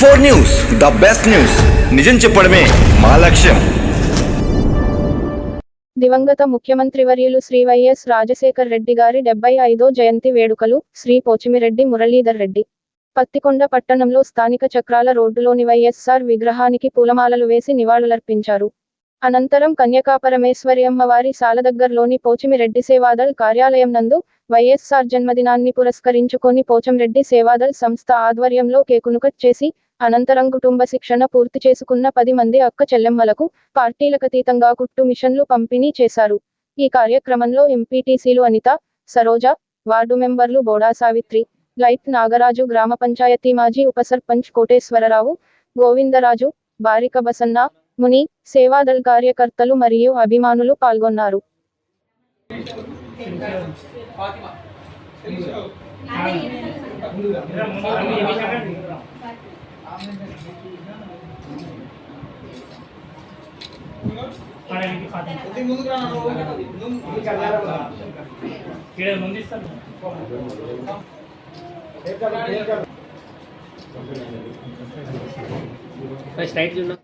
Four news the best news. నిజం చెప్పడమే మా లక్ష్యం. దివంగత ముఖ్యమంత్రి వర్యులు శ్రీ వైఎస్ రాజశేఖర్ రెడ్డి గారి డెబ్బై ఐదో జయంతి వేడుకలు శ్రీ పోచిమిరెడ్డి మురళీధర్ రెడ్డి. పత్తికొండ పట్టణంలో స్థానిక చక్రాల రోడ్డులోని వైఎస్ఆర్ విగ్రహానికి పూలమాలలు వేసి నివాళులర్పించారు. అనంతరం కన్యకాపరమేశ్వరి అమ్మవారి సాల దగ్గరలోని పోచిమిరెడ్డి సేవాదల్ కార్యాలయం నందు వైఎస్ఆర్ జన్మదినాన్ని పురస్కరించుకొని పోచంరెడ్డి సేవాదల్ సంస్థ ఆధ్వర్యంలో కేకును కట్ చేసి అనంతరం కుటుంబ శిక్షణ పూర్తి చేసుకున్న పది మంది అక్క చెల్లెమ్మలకు పార్టీలకతీతంగా కుట్టు మిషన్లు పంపిణీ చేశారు. ఈ కార్యక్రమంలో ఎంపీటీసీలు అనిత సరోజ వార్డు మెంబర్లు బోడా సావిత్రి లైట్ నాగరాజు గ్రామ పంచాయతీ మాజీ ఉప సర్పంచ్ కోటేశ్వరరావు గోవిందరాజు బారిక బసన్న ముని సేవాదల్ కార్యకర్తలు మరియు అభిమానులు పాల్గొన్నారు. ఇక్కడ ఫస్ట్ రైట్ స్ట్రైట్ చూడ